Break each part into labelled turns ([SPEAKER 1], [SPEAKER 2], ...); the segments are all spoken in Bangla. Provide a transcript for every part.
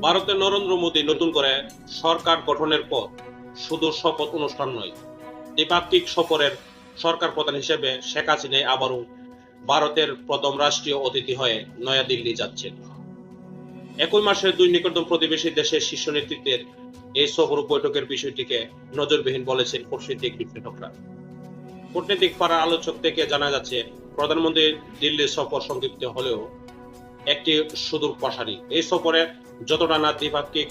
[SPEAKER 1] ভারতের নরেন্দ্র মোদী নতুন করে সরকার গঠনের পর শুধু শপথ অনুষ্ঠান নয়, দ্বিপাক্ষিক সফরের সরকার প্রধান হিসেবে শেখ হাসিনাই আবারও ভারতের প্রথম রাষ্ট্রীয় অতিথি হয়ে নয়াদিল্লি যাচ্ছেন। একই মাসে দুই নিকটতম প্রতিবেশী দেশের শীর্ষ নেতৃত্বের এই সফর বৈঠকের বিষয়টিকে নজরবিহীন বলেছেন কূটনৈতিক বিশ্লেষকরা কূটনৈতিক পাড়ার আলোচক থেকে জানা যাচ্ছে প্রধানমন্ত্রীর দিল্লি সফর সংক্ষিপ্ত হলেও একটি সুদূর প্রসারী। এই সফরে যতটা না দ্বিপাক্ষিক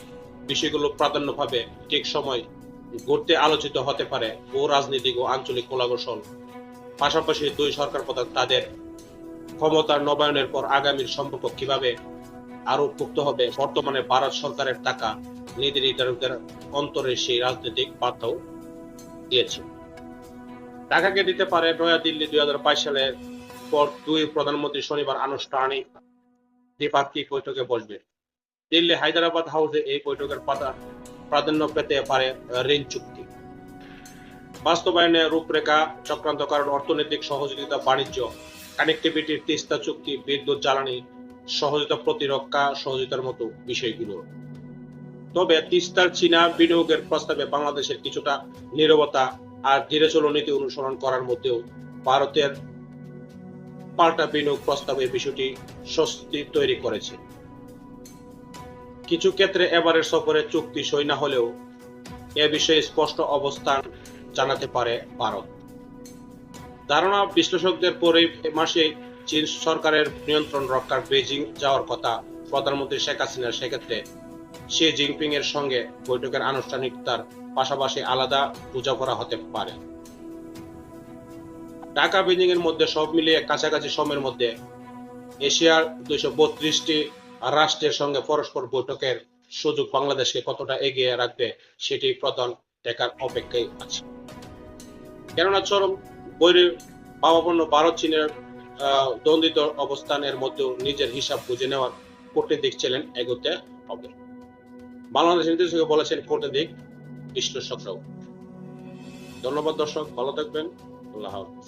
[SPEAKER 1] বিষয়গুলো প্রাধান্য পাবে ঠিক সময় ঘুরতে আলোচিত হতে পারে ও রাজনৈতিক ও আঞ্চলিক কোলাঘর্ষণ পাশাপাশি দুই সরকার প্রধান তাদের ক্ষমতার নবায়নের পর আগামীর সম্পর্ক কীভাবে আরও পুক্ত হবে, বর্তমানে ভারত সরকারের টাকা নীতি নির্ধারকদের অন্তরে সেই রাজনৈতিক বার্তাও দিয়েছে। ঢাকাকে দিতে পারে নয়াদিল্লি দুই হাজার বাইশ সালের পর দুই প্রধানমন্ত্রী শনিবার আনুষ্ঠানিক দ্বিপাক্ষিক বৈঠকে বসবে। দিল্লি হায়দ্রাবাদ হাউসে এই বৈঠকের পাতা প্রাধান্য পেতে পারে ঋণ চুক্তি। বাস্তবায়নে রূপরেখা চক্রান্ত কারণ অর্থনৈতিক সহযোগিতা, বাণিজ্য কানেক্টিভিটির তিস্তা চুক্তি, বিদ্যুৎ, জ্বালানি, সহযোগিতা প্রতিরক্ষা, সহযোগিতার মতো বিষয়গুলো। তবে তিস্তার চীনা বিনিয়োগের প্রস্তাবে বাংলাদেশের কিছুটা নীরবতা আর ধীরে চলো নীতি অনুসরণ করার মধ্যেও ভারতের পাল্টা বিনিয়োগ প্রস্তাবে বিষয়টি স্বস্তি তৈরি করেছে। কিছু ক্ষেত্রে এবারের সফরে চুক্তি সই না হলেও এ বিষয়ে স্পষ্ট অবস্থান জানাতে পারে ভারত। ধারণা বিশ্লেষকদের পরে মাসে চীন সরকারের নিয়ন্ত্রণ রক্ষার বেজিং যাওয়ার কথা প্রধানমন্ত্রী শেখ হাসিনার সেক্ষেত্রে শি জিনপিং এর সঙ্গে বৈঠকের আনুষ্ঠানিকতার পাশাপাশি আলাদা বোঝাপড়া হতে পারে। ঢাকা বেজিং এর মধ্যে সব মিলিয়ে কাছাকাছি সময়ের মধ্যে এশিয়ার দুইশো বত্রিশটি রাষ্ট্রের সঙ্গে পরস্পর বৈঠকের সুযোগ বাংলাদেশকে কতটা এগিয়ে রাখবে সেটি প্রধান দেখার অপেক্ষায় আছে। কেননা চরম বৈরী ভাবাপন্ন ভারত চীনের দ্বন্দ্বিত অবস্থানের মধ্যেও নিজের হিসাব বুঝে নেওয়ার কূটনীতিক ছিলেন এগোতে হবে। বাংলাদেশ নীতিশকে বলেছেন কূটনীতিক বিশ্লেষকরাও। ধন্যবাদ দর্শক, ভালো থাকবেন। আল্লাহ হাফিজ।